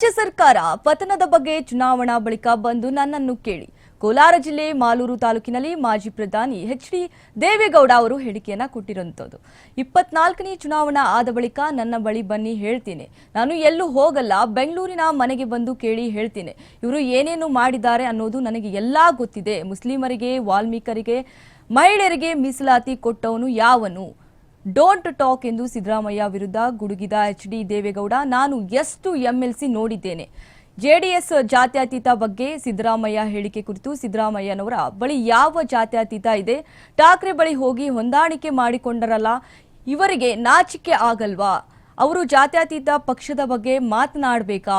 ರಾಜ್ಯ ಸರ್ಕಾರ ಪತನದ ಬಗ್ಗೆ ಚುನಾವಣಾ ಬಳಿಕ ಬಂದು ನನ್ನನ್ನು ಕೇಳಿ. ಕೋಲಾರ ಜಿಲ್ಲೆ ಮಾಲೂರು ತಾಲೂಕಿನಲ್ಲಿ ಮಾಜಿ ಪ್ರಧಾನಿ ಎಚ್ ಡಿ ದೇವೇಗೌಡ ಅವರು ಹೇಳಿಕೆಯನ್ನ ಕೊಟ್ಟಿರುವಂತದ್ದು. ಇಪ್ಪತ್ನಾಲ್ಕನೇ ಚುನಾವಣಾ ಆದ ಬಳಿಕ ನನ್ನ ಬಳಿ ಬನ್ನಿ ಹೇಳ್ತೀನಿ. ನಾನು ಎಲ್ಲೂ ಹೋಗಲ್ಲ, ಬೆಂಗಳೂರಿನ ಮನೆಗೆ ಬಂದು ಕೇಳಿ ಹೇಳ್ತೀನಿ. ಇವರು ಏನೇನು ಮಾಡಿದ್ದಾರೆ ಅನ್ನೋದು ನನಗೆ ಎಲ್ಲಾ ಗೊತ್ತಿದೆ. ಮುಸ್ಲಿಮರಿಗೆ, ವಾಲ್ಮೀಕರಿಗೆ, ಮಹಿಳೆಯರಿಗೆ ಮೀಸಲಾತಿ ಕೊಟ್ಟವನು ಯಾವನು? ಡೋಂಟ್ ಟಾಕ್ ಎಂದು ಸಿದ್ದರಾಮಯ್ಯ ವಿರುದ್ಧ ಗುಡುಗಿದ ಎಚ್ ಡಿ ದೇವೇಗೌಡ, ನಾನು ಎಷ್ಟು ಎಂಎಲ್ಸಿ ನೋಡಿದ್ದೇನೆ. ಜೆಡಿಎಸ್ ಜಾತ್ಯತೀತ ಬಗ್ಗೆ ಸಿದ್ದರಾಮಯ್ಯ ಹೇಳಿಕೆ ಕುರಿತು ಸಿದ್ದರಾಮಯ್ಯನವರ ಬಳಿ ಯಾವ ಜಾತ್ಯತೀತ ಇದೆ, ಠಾಕ್ರೆ ಬಳಿ ಹೋಗಿ ಹೊಂದಾಣಿಕೆ ಮಾಡಿಕೊಂಡರಲ್ಲ, ಇವರಿಗೆ ನಾಚಿಕೆ ಆಗಲ್ವಾ? ಅವರು ಜಾತ್ಯತೀತ ಪಕ್ಷದ ಬಗ್ಗೆ ಮಾತನಾಡಬೇಕಾ?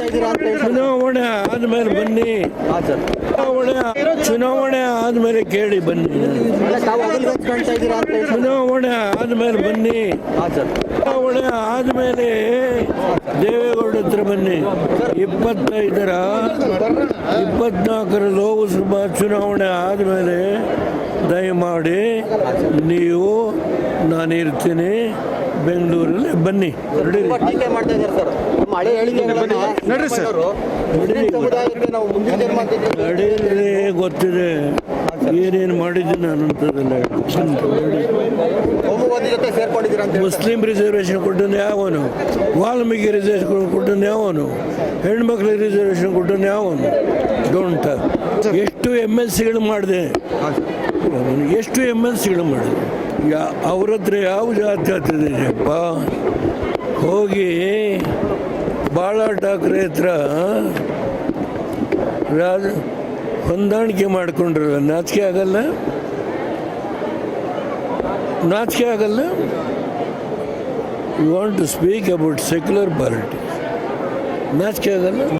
ಚುನಾವಣೆ ಆದ್ಮೇಲೆ ಬನ್ನಿ. ಚುನಾವಣೆ ಚುನಾವಣೆ ಆದ್ಮೇಲೆ ಕೇಳಿ ಬನ್ನಿ. ಅಲ್ಲ ತಾವು ಅಗಲಗಂಜ್ ಕಾಣ್ತಾ ಇದ್ದೀರಾ ಅಂತ ಹೇಳಿ. ಚುನಾವಣೆ ಆದ್ಮೇಲೆ ಬನ್ನಿ. ಚುನಾವಣೆ ಆದ್ಮೇಲೆ ದೇವೇಗೌಡ ಹತ್ರ ಬನ್ನಿ. ಇಪ್ಪತ್ತೈದರ ಇಪ್ಪತ್ನಾಲ್ಕರ ಲೋಕಸಭಾ ಚುನಾವಣೆ ಆದಮೇಲೆ ದಯಮಾಡಿ ನೀವು ನಾನಿರ್ತೀನಿ. ಬೆಂಗಳೂರಲ್ಲಿ ಬನ್ನಿ. ಟೀಕೆ ಮಾಡ್ತಾ ಇದ್ದಾರೆ ಸರ್? ನಮ್ಮ ಹೇಳಿದ್ರೆ ಸಮುದಾಯಕ್ಕೆ ನಾವು ಮುಂದಿನ ಗೊತ್ತಿದೆ. ಏನೇನು ಮಾಡಿದ್ದೀನಿ. ಜೊತೆ ಸೇರ್ಕೊಂಡಿದ್ದೀರಾ ಅಂತ ಮುಸ್ಲಿಂ ರಿಸರ್ವೇಶನ್ ಕೊಟ್ಟನು ಯಾವನು? ವಾಲ್ಮೀಕಿ ರಿಸರ್ವೇಶನ್ ಕೊಟ್ಟನು ಯಾವನು? ಹೆಣ್ಮಕ್ಳಿಗೆ ರಿಸರ್ವೇಶನ್ ಕೊಟ್ಟನು ಯಾವನು? ಡೋಂಟ್ ಎಷ್ಟು ಎಂ ಎಲ್ ಸಿಗಳು ಮಾಡಿದೆ? ಎಷ್ಟು ಎಂ ಎಲ್ ಸಿಗಳು ಮಾಡಿದೆ? ಯಾ ಅವ್ರ ಹತ್ರ ಯಾವ ಜಾತಿ ಇದೆಯಪ್ಪ ಹೋಗಿ ಬಾಳ ಠಾಕ್ರೆ ಹತ್ರ ರಾಜ ಹೊಂದಾಣಿಕೆ ಮಾಡಿಕೊಂಡ್ರಲ್ಲ, ನಾಚಿಕೆ ಆಗಲ್ಲ? ನಾಚಿಕೆ ಆಗಲ್ಲ? You want to speak about secular party ನಾಚಿಕೆ ಆಗಲ್ಲ?